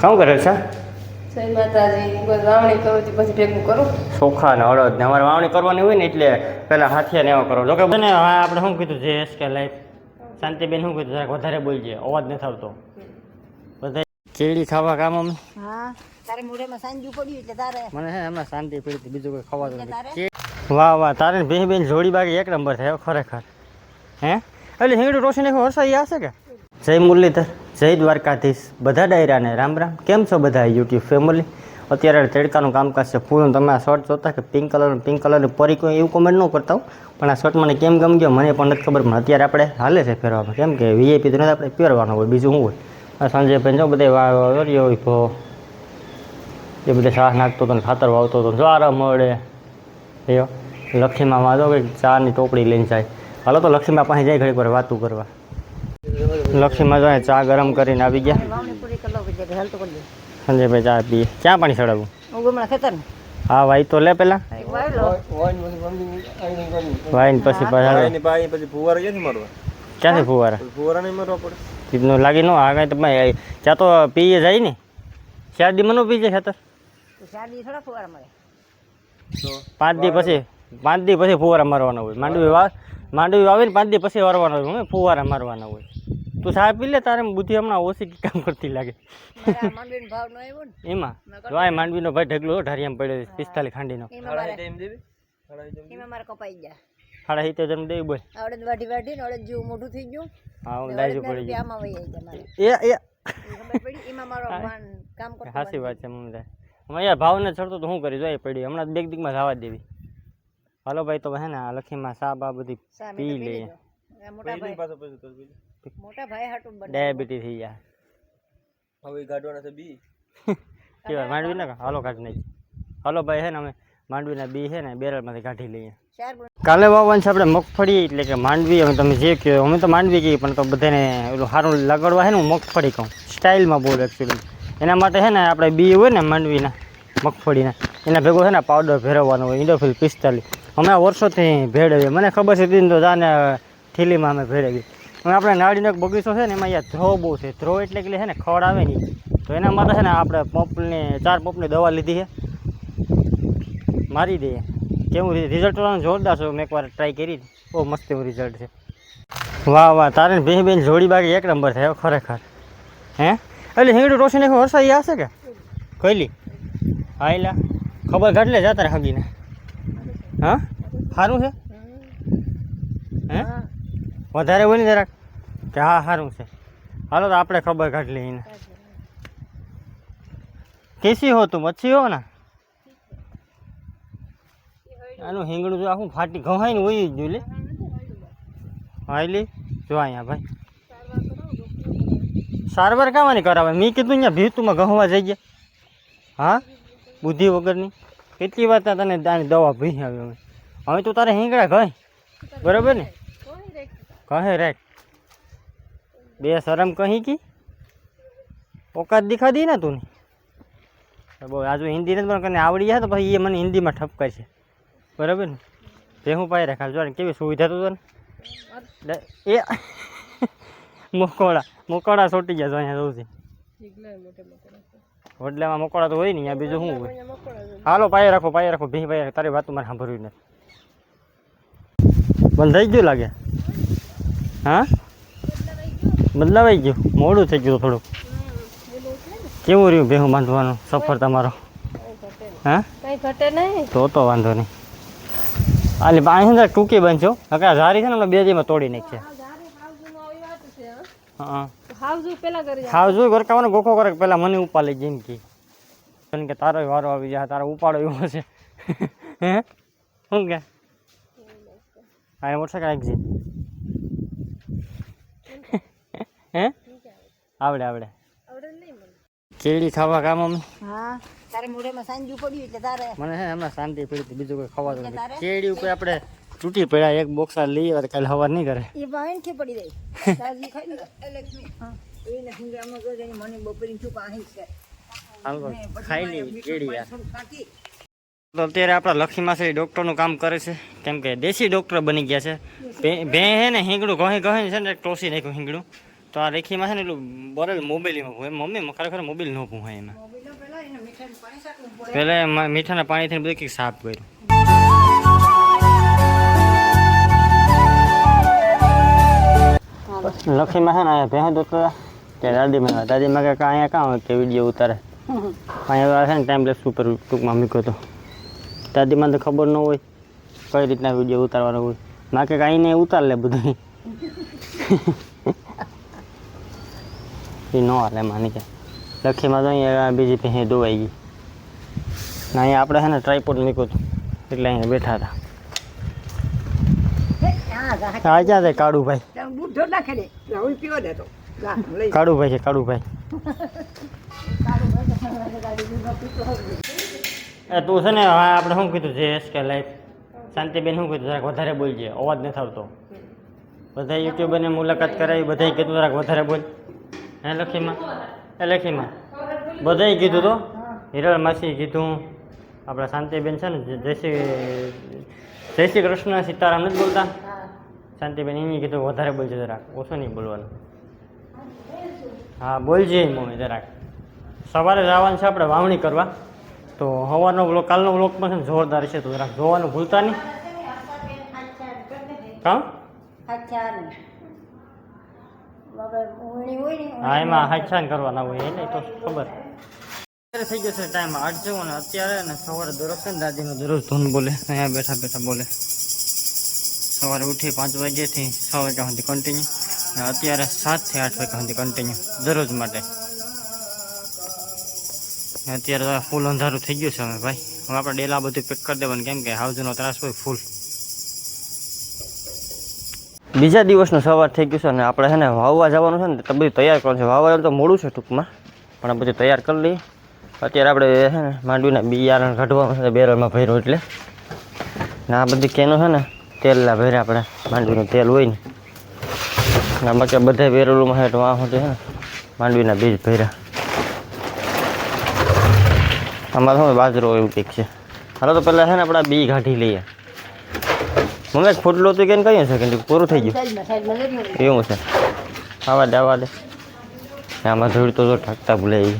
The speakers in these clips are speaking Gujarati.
શું કરે છે? જય માતાજી બસ વાવણી કરું છું પછી ભેગું કરું. ચોખા ને હળદ ને અમારે વાવણી કરવાની હોય ને એટલે પહેલા હાથિયા ને એવો કરો. જોકે બને હા આપણે શું કીધું જે એસ કે લાઈફ શાંતિબેન શું કીધું જરાક વધારે બોલજે અવાજ નથી આવતો. બધા કેળી ખાવા કામ અમે? હા તારે મોઢામાં સાંજુ પડ્યું એટલે તારે મને છે ને હમણાં શાંતિ પડી હતી બીજું કોઈ ખવાતું એટલે તારે? નથી કે- વાહ વાહ તારે ને બેન બેન જોડી બાકી એક નંબર થયો ખરેખર. હે? એટલે હિંગડું રોશની હરસાઈ હશે કે? જય મુરલીધર, જય દ્વારકાધીશ. બધા ડાયરાને રામ રામ. કેમ છો બધા યુટ્યુબ ફેમિલી અત્યારે તડકાનું કામકાજ છે. ફૂલ તમે આ શર્ટ જોતા કે પિંક કલર પિંક કલરનું પરી કોઈ એવું કોમેન્ટ ન કરતા પણ આ શર્ટ મને કેમ ગમ ગયો મને પણ નથી ખબર, પણ અત્યારે આપણે હાલે છે પહેરવામાં કેમ કે વીઆઈપી તો નથી, આપણે પહેરવાનો હોય, બીજું શું હોય? સાંજે ભાઈ જો બધા વાળ્યો ભો એ બધા શાક નાખતો હતો ને ખાતર વાવતો હતો જ્વારા મળે એવો. લક્ષ્મીમાં વાંધો કે ચાની ટોપડી લઈને જાય. હાલો તો લક્ષ્મીમાં પાસે જાય ઘડીક વાર વાતું કરવા. લક્ષ્મીમાં જાય ચા ગરમ કરીને આવી ગયા. સંજયભાઈ ચા પીએ ક્યાં પાણી ચડાવવું હું ગમણા ખેતર હા ભાઈ તો લે પેલા. વાઈને પછી પાછા પછી ફુવારા ક્યાંથી મારવા? ક્યાંથી ફુવારા? ફુવારા નહીં મારવા પડે. લાગી ન આ કાંઈ તમે ચા તો પીએ જાય ને ચાર મનો પી જાય ખેતર. તો શાદી થોડા ફુવારા મળે. પાંચ દી પછી પાંચ દી પછી ફુવારા મારવાના હોય. માંડવી વાવ માંડવી વાવીને પાંચ દી પછી વારવાના હોય. અમે ફુવારા મારવાના હોય. તું ચા પી લે તારે બુદ્ધિ હમણાં ઓછી કામ કરતી લાગે. એમાં? જો આ માંડવીનો ભાઈ ઢગલો ઢારિયામાં પડ્યો છે, પિસ્તાલીસ ખાંડીનો. સાડા સિત્તેર જણ દેવી? બોલ. આવડે વાઢી વાઢી ને આવડે જેવું મોઢું થઈ ગયું. હા હું લાઈજો પડી ગયો આમાં વહી જાય મારે. એ એ. એમાં મારો કામ કરતો હાસી વાત છે મને અમે યાર ભાવને ચડતો તો શું કરી જોઈએ પડી હમણાં બેગ દીકમાં જવા જ દેવી. હાલો ભાઈ તો હે ને આ લખીમાં સાબ આ બધી પી લે. લઈએ મોટા ભાઈ. મોટા ભાઈ હાટું બને. ડાયાબિટીસ થઈ જાય હવે ગાડવાના છે બી. કેવા માંડવી ના હાલો કાઢી નાખી હાલો ભાઈ હે ને અમે માંડવીના બી છે ને બેરલમાંથી કાઢી લઈએ. કાલે વાવવાનું છે આપણે મગફળી એટલે કે માંડવી અમે તમે જે કહો અમે તો માંડવી કહીએ પણ તો બધાને ઓલું સારું લગાડવા છે ને હું મગફળી કહું. સ્ટાઇલમાં બોલું એકચ્યુઅલી એના માટે છે ને આપણે બી હોય ને માંડવીના મગફળીના એના ભેગો છે ને પાવડર ભેરવવાનો હોય ઇન્ડોફિલ પિસ્તાલીસ. અમે આ વર્ષોથી ભેળવીએ. મને ખબર છે તો જાને થેલીમાં અમે ભેળવીએ. હવે આપણે નાળીનો એક બગીચો છે ને એમાં અહીંયા ધ્રો બહુ છે. ધ્રો એટલે કે છે ને ખડ આવે ને ઈ. તો એના માટે છે ને આપણે પંપની, ચાર પંપની દવા લીધી છે. મારી દઈએ કેવું રિઝલ્ટ જોરદાર છે. મેં એકવાર ટ્રાય કરી. હતી. બહુ મસ્ત એવું રિઝલ્ટ છે. વાહ વાહ, તારે ને બેન બેન જોડી બાકી એક નંબર થયો ખરેખર. હે? એટલે હિંગડું રોશની વરસાઈ હશે કે? કઈલી હા એલા ખબર કાઢ લે જાતા હગીને. હા? સારું છે? હે? વધારે હોય ને જરાક. કે હા સારું છે. હાલો તો આપણે ખબર કાઢી લઈને કેસી હો તું? મચ્છી હો ને? આનું હિંગડું જો આખું ફાટી ઘવાય ને હોય જ લે. હાઈલી જો અહીંયા ભાઈ. સારવાર કાવાની કરાવે? મેં કીધું અહીંયા ભીતુમાં ઘવા જઈ ગયા. હા? બુદ્ધિ વગરની. કેટલી વાર ત્યાં તને આની દવા ભી આવી અમે હવે તું તારે હિંગડા ગઈ બરાબર ને? કહે રાખ. બે શરમ કહી કી ઓકાત દિખા દી ને તું બહુ આજુ હિન્દી નથી પણ કને આવડી જાય તો પછી એ મને હિન્દીમાં ઠપકાય છે બરાબર ને તે હું પાઈ રાખાલ જો ને કેવી સુવિધા તો તને લે- એ મોકોડા મોકોડા સોટી ગયા છે અહીંયા સૌથી વડલામાં મોકોડા તો હોય ને અહીંયા બીજું શું હોય હાલો પાયે રાખો પાયે રાખો ભી પાયે તારી વાત મારે સાંભળવી નથી બંધ થઈ ગયું લાગે હા બદલાવાઈ ગયું. મોડું થઈ ગયું થોડુંક. કેવું રહ્યું ભેહું બાંધવાનું? સફર તમારો? હા? કઈ ઘટે નહીં. તો તો વાંધો નહીં. આલી પાણી અંદર ટૂંકી બનશો હકા ઝારી છે ને હમણાં બે દીમાં તોડી નાખશે હા હાવજુ ગરકાવાનો ગોખો કરે પેલા મને ઉપાડી જેમ કે. કે તારો વારો આવી જાય તારો ઉપાડો એવો છે. હે? શું કે? હા મોટરસાઇકલ આવી છે હે? આવડે આવડે. કેળી ખાવા કામ અમે? હા તારે મોઢામાં સાંજુ પડ્યું એટલે તારે મને છે હમણાં શાંતિ પડી હતી બીજું કોઈ ખવાતું નથી? કેળી ઉપર આપણે તૂટી પડ્યા એક બોક્સા આ લઈએ તો કાલે હવાર નહીં કરે. એ પડી ખાઈ લે. એટલે હા. એને ફિંગરમાં જો જઈને મને બપોરી શું પાણી છે હાલ તો ખાઈ લઈએ કેળી યાર તો અત્યારે આપણા લક્ષ્મીમાં ડૉક્ટરનું કામ કરે છે. કેમ કે દેશી ડૉક્ટર બની ગયા છે. ભે ભે હે ને હિંગડું ઘણી ઘણી છે ને ટોસી નાખ્યું હિંગડું. તો આ રેખીમાં છે ને એટલું બરેલ મોબાઈલમાં હોય મમ્મી ખરેખર મોબાઈલ ન પૂહાય એમાં. પહેલાં મીઠાના પાણીથી બધું કંઈક સાફ કર્યું. લખીમાં છે ને અહીંયા ભેહું દોતા કે દાદીમાં દાદીમાં કે અહીંયા કાં હોય કે વીડિયો ઉતારે. અહીંયા છે ને ટાઈમ લેસ ઉપર ટૂંકમાં મૂક્યો હતો દાદીમાં તો ખબર ન હોય કઈ રીતના વીડિયો ઉતારવાનો હોય. ના કે કાંઈ નહીં, ઉતાર લે બધું ન હાલે માની કે લખીમાં તો અહીંયા બીજી ભેં ધોવાઈ ગઈ ને અહીંયા આપણે છે ને ટ્રાયપોડ મૂક્યું હતું એટલે અહીંયા બેઠા હતા હે, આ જા આ ક્યાં છે કાળુભાઈ ત્યાં દૂધ ઢોર નાખે દે રાહુલ પીવો દે તો જા લઈ કાળુભાઈ છે કાળુભાઈ કાળું ભાઈ તો મને ગાડી દૂધ પીતો હોય એ તું છે ને હા આપણે શું કીધું જે એસ કે લાઈફ શાંતિબેન શું કીધું જરાક વધારે બોલજે અવાજ નથી આવતો. બધા યુટ્યુબરની મુલાકાત કરાવી બધાય કીધું જરાક વધારે બોલ. હે લખીમાં? એ લખીમાં? બધાય કીધું તો? હિરલ માસી કીધું. આપણા શાંતિબેન છે ને જય શ્રી જય શ્રી કૃષ્ણ સીતારામ નથી બોલતા? શાંતિબેન એને કીધું વધારે બોલજે જરાક. ઓછું નહીં બોલવાનું. હા બોલજે મમ્મી જરાક. સવારે જવાનું છે આપણે વાવણી કરવા. તો સવારનો બ્લોક કાલનો બ્લોક પણ છે જોરદાર છે તો જરાક જોવાનું ભૂલતા નહીં. કામ અચ્છા બાબા ઉણી હોય ને હા એમાં હાઈછાન કરવાના હોય એને તો ખબર. થઈ ગયો છે ટાઈમ આઠ જેવો ને અત્યારે ને સવારે દરરોજ છે ને દાદીનો દરરોજ ધૂન બોલે અહીંયા બેઠા બેઠા બોલે. સવારે ઉઠી પાંચ વાગ્યાથી છ વાગ્યા સુધી કન્ટિન્યુ અત્યારે સાતથી આઠ વાગ્યા સુધી કન્ટિન્યુ દરરોજ માટે. અત્યારે ફૂલ અંધારું થઈ ગયું છે અમે ભાઈ. હવે આપણે ડેલા બધું પેક કરી દેવાનું કેમ કે હાઉસનો ત્રાસ હોય ફૂલ બીજા દિવસનો સવાર થઈ ગયું છે અને આપણે છે ને વાવવા જવાનું છે ને તો બધું તૈયાર કરવાનું છે. વાવવા તો મોડું છે ટૂંકમાં, પણ આ બધું તૈયાર કરી લઈએ. અત્યારે આપણે છે ને માંડવીના બિયારણ કાઢવાનું છે બેરલમાં ભર્યું એટલે. ને આ બધી કેનો છે ને, તેલના ભર્યા આપણે માંડવીનું તેલ હોય ને. આ બાકી બધા બેરલોમાં હેઠ વાહ છે ને, માંડવીના બીજ ભર્યા. અમારે શું બાજરો એવું કંઈક છે. હાલો તો પહેલાં છે ને આપણે બી કાઢી લઈએ. મમ્મી ફૂટલો તો કેમ કહ્યું છે કે પૂરું થઈ ગયું. એવું છે આવા દે આવા દે. આમાં ધૂળ તો ઠાકતા ભૂલે ગઈ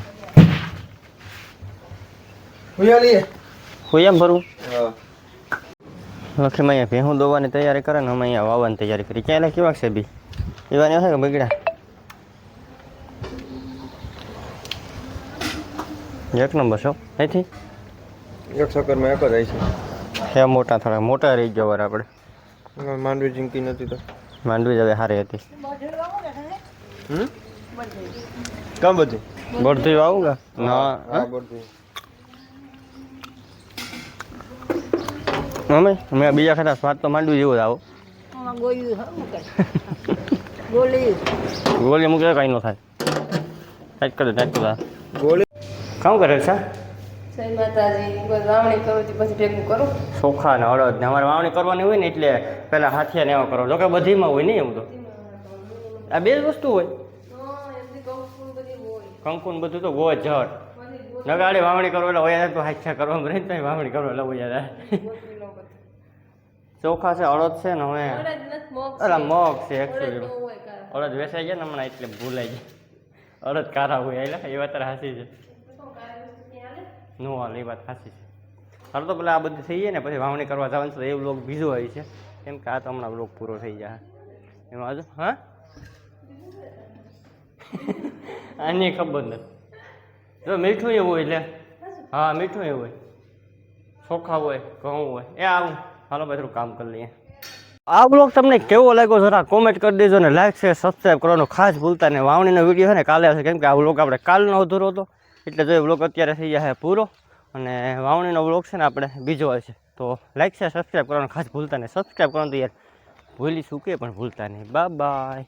હોય હું એમ ભરવું હા. લખીમાં અહીંયા ભેહું દોવાની તૈયારી કરે ને અમે અહીંયા વાવવાની તૈયારી કરી. ક્યાં કેવા છે બી? એવાની હશે કે બગડ્યા? એક નંબર છો? અહીંથી? એક ચક્કરમાં એક જ આવી હે મોટા થોડા. મોટા રહી જવા આપણે. છે માંડવી જીંકી નથી તો. માંડવી જ હવે હતી. હમ? કામ બધી? બળથી આવું કે? ના મમ્મી મેં બીજા ખાતા સ્વાદ તો માંડવી જેવો જ આવો. ગોલી ગોળી. ગોળી મૂકે કઈ ન થાય ટાઈટ કરે દે ટાઈટ કરે ગોળી? કામ કરે છે? ચોખા ને અડદ ને અમારે વાવણી કરવાની હોય ને એટલે પહેલાં હાથિયા ને એવા કરો. જોકે બધીમાં હોય નહીં એવું તો. આ બે વસ્તુ હોય. કંકુ બધું તો ગો જટ નગાડે વાવણી કરો એટલે હોય તો હાથિયા કરવા રહે તો વાવણી કરો એટલે હોય ચોખા છે અડદ છે ને હવે. અલા મગ છે એકચ્યુઅલી અડદ વેસાઈ ગયા ને હમણાં એટલે ભૂલાઈ ગયા. અડદ કારા હોય એટલે એ વાત તારે હાસી છે. નો હાલ, એ વાત સાચી છે. હાલ તો પેલા આ બધું થઈ જાય ને, પછી વાવણી કરવા જવાનું છે, તો એ બ્લોગ બીજો હોય છે. કેમ કે આ તો હમણાં બ્લોગ પૂરો થઈ જાય. એમાં હજુ, હા? આની ખબર નથી જો મીઠું એવું હોય એટલે. હા, મીઠું એવું હોય. ચોખા હોય, ઘઉં હોય. એ આવું. હાલો ભાઈ થોડું કામ કરી લઈએ. આ બ્લોગ તમને કેવો લાગ્યો જરા કોમેન્ટ કરી દેજો ને લાઈક શેર સબસ્ક્રાઈબ કરવાનું ખાસ ભૂલતા ને વાવણીનો વીડિયો છે ને કાલે આવશે. કેમ કે આ બ્લોગ આપણે કાલનો અધૂરો હતો. એટલે જો એ બ્લોગ અત્યારે થઈ જશે પૂરો અને વાવણીનો બ્લોગ છે ને આપણે બીજો હશે. તો લાઈક છે સબસ્ક્રાઈબ કરવાનું ખાસ ભૂલતા નહીં. સબસ્ક્રાઈબ કરવાનું તો યાર ભૂલી શું કે પણ ભૂલતા નહીં. Bye bye